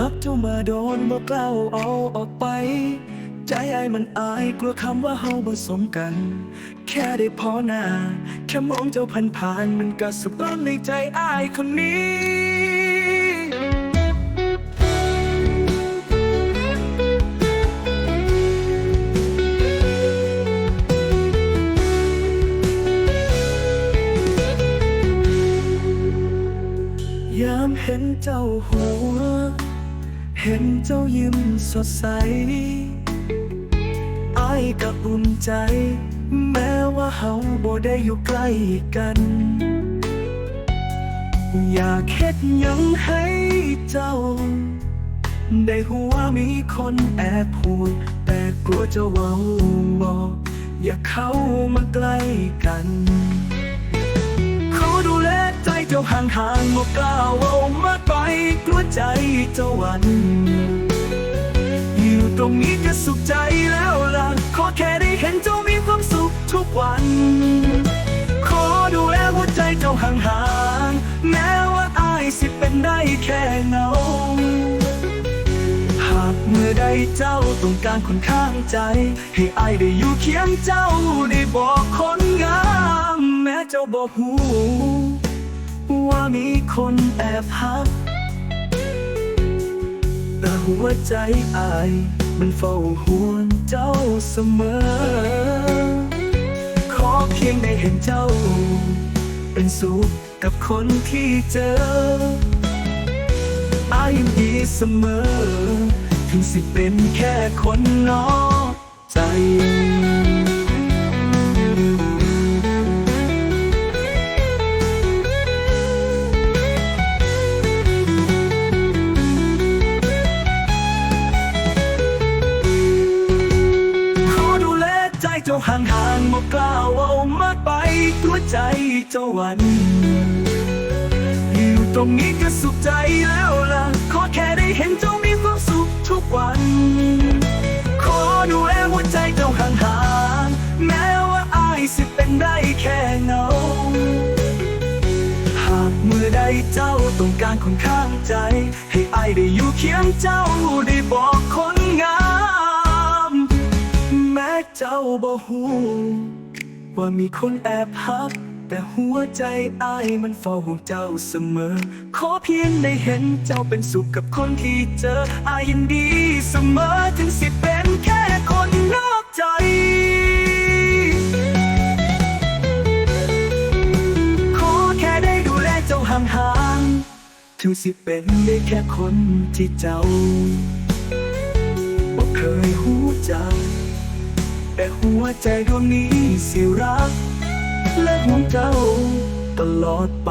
มาโดนบอกเล่าเอาออกไป ใจไอ้มันอายกลัวคำว่าเฮาผสมกัน แค่ได้พอหน้า แค่มองเจ้าผ่านผ่านมันก็สุกร้อนในใจอายคนนี้ยามเห็นเจ้าหัว เห็นเจ้ายิ้มสดใสอายก็อุ่นใจ แม้ว่าเฮาบ่ได้อยู่ใกล้กัน อยากเฮ็ดยังให้เจ้า ได้หัวมีคนแอบพูด แต่กลัวจะเว้าบอกอย่าเข้ามาใกล้กัน จเจ้าห่างห่างบอกกล้าเว่ามาไปกลัวใจเจ้าหวัน อยู่ตรงนี้ก็สุขใจแล้วล่ะ ขอแค่ได้เห็นเจ้ามีความสุขทุกวัน ขอดูแลหัวใจเจ้าห่างห่างแม้ว่าอายสิเป็นได้แค่เงาหากเมื่อใดเจ้าต้องการคนข้างใจ ให้อายได้อยู่เคียงเจ้าได้บอกคนงามแม้เจ้าบอกหู ว่ามีคนแอบหัก แต่หัวใจอาย มันเฝ้าห่วงเจ้าเสมอ ขอเพียงได้เห็นเจ้า เป็นสุขกับคนที่เจอ อายยินดีเสมอ ถึงสิเป็นแค่คนนอกใจ ห่างห่างๆบอกกล่าวเอามากไปตัวใจเจ้าวันอยู่ตรงนี้ก็สุขใจแล้วล่ะ ขอแค่ได้เห็นเจ้ามีความสุขทุกวัน ขอดูแลหัวใจเจ้าห่างห่างๆแม้ว่าอายสิเป็นได้แค่เงาหากเมื่อใดเจ้าต้องการคนข้างใจ ให้อายได้อยู่เคียงเจ้าได้บอกคนงามแม้ เจ้าบ่ฮู้ว่ามีคนแอบหัก แต่หัวใจอายมันเฝ้าห่วงเจ้าเสมอ ขอเพียงได้เห็นเจ้าเป็นสุขกับคนที่เจออายยินดีเสมอถึงสิเป็นแค่คนนอกใจขอแค่ได้ดูแลเจ้าห่างๆถึงสิเป็นได้แค่คนที่เจ้าบ่เคยหูจัก แต่หัวใจดวงนี้สิรัก และห่วงเจ้าตลอดไป